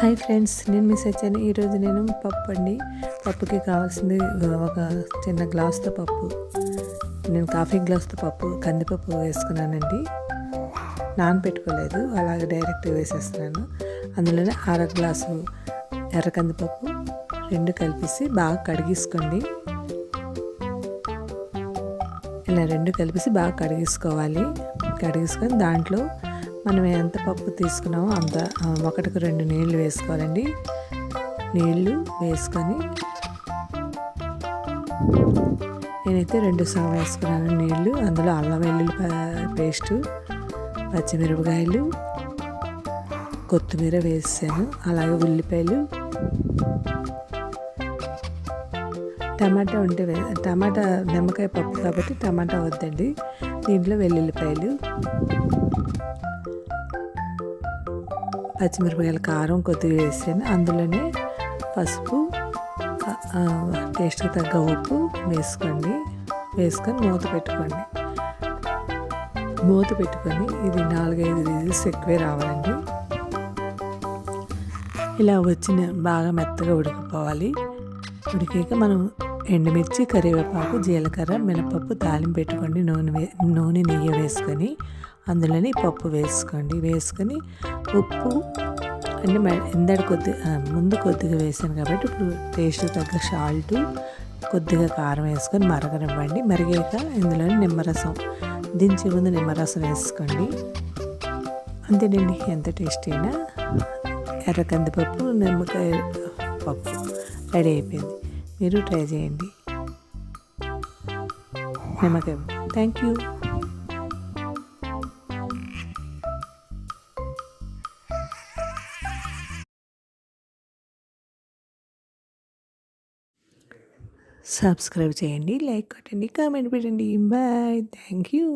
Hi friends నేను miss వచ్చాను ఈరోజు నేను పప్పు అండి. పప్పుకి కావాల్సింది ఒక చిన్న గ్లాస్తో పప్పు. నేను కాఫీ గ్లాస్తో పప్పు కందిపప్పు వేసుకున్నానండి. నానపెట్టుకోలేదు అలాగే డైరెక్ట్ వేసేస్తున్నాను. అందులోనే అర గ్లాసు ఎర్ర కందిపప్పు రెండు కలిపేసి బాగా కడిగేసుకోండి. ఇలా రెండు కలిపేసి బాగా కడిగేసుకోవాలి. కడిగేసుకొని దాంట్లో మనం ఎంత పప్పు తీసుకున్నామో అంత ఒకటికి రెండు నీళ్ళు వేసుకోవాలండి. నీళ్ళు వేసుకొని నేనైతే రెండు సగం వేసుకున్నాను నీళ్ళు. అందులో అల్లం వెల్లుల్లి పేస్టు పచ్చిమిరపకాయలు కొత్తిమీర వేసాను. అలాగే ఉల్లిపాయలు. టమాటా ఉంటే టమాటా నిమ్మకాయ పప్పు కాబట్టి టమాటా వద్దండి. దీంట్లో వెల్లుల్లిపాయలు. పచ్చిమిరపకాయల కారం కొద్దిగా వేసాను. అందులోనే పసుపు టేస్ట్కి తగ్గ ఉప్పు వేసుకోండి. వేసుకొని మూత పెట్టుకోండి. మూత పెట్టుకొని ఇది నాలుగైదు విజిల్స్ ఎక్కువే రావాలండి. ఇలా వచ్చిన బాగా మెత్తగా ఉడికిపోవాలి. ఉడికాక మనం ఎండుమిర్చి కరివేపాకు జీలకర్ర మినపప్పు తాలింపు పెట్టుకోండి. నూనె వే నూనె నెయ్యి వేసుకొని అందులోని పప్పు వేసుకోండి. వేసుకొని ఉప్పు అంటే మ- కొద్దిగా కొద్ది ముందు కొద్దిగా వేసాను కాబట్టి ఇప్పుడు టేస్ట్ తగ్గ సాల్ట్ కొద్దిగా కారం వేసుకొని మరగనివ్వండి. మరిగాక ఇందులో నిమ్మరసం దించే ముందు నిమ్మరసం వేసుకోండి. అంతేనండి ఎంత టేస్టీ అయినా ఎర్ర కందిపప్పు నిమ్మకాయ పప్పు రెడీ అయిపోయింది. మీరు ట్రై చేయండి. నిమ్మకాయ థ్యాంక్ యూ సబ్స్క్రైబ్ చేయండి లైక్ కొట్టండి కామెంట్ పెట్టండి. Bye thank you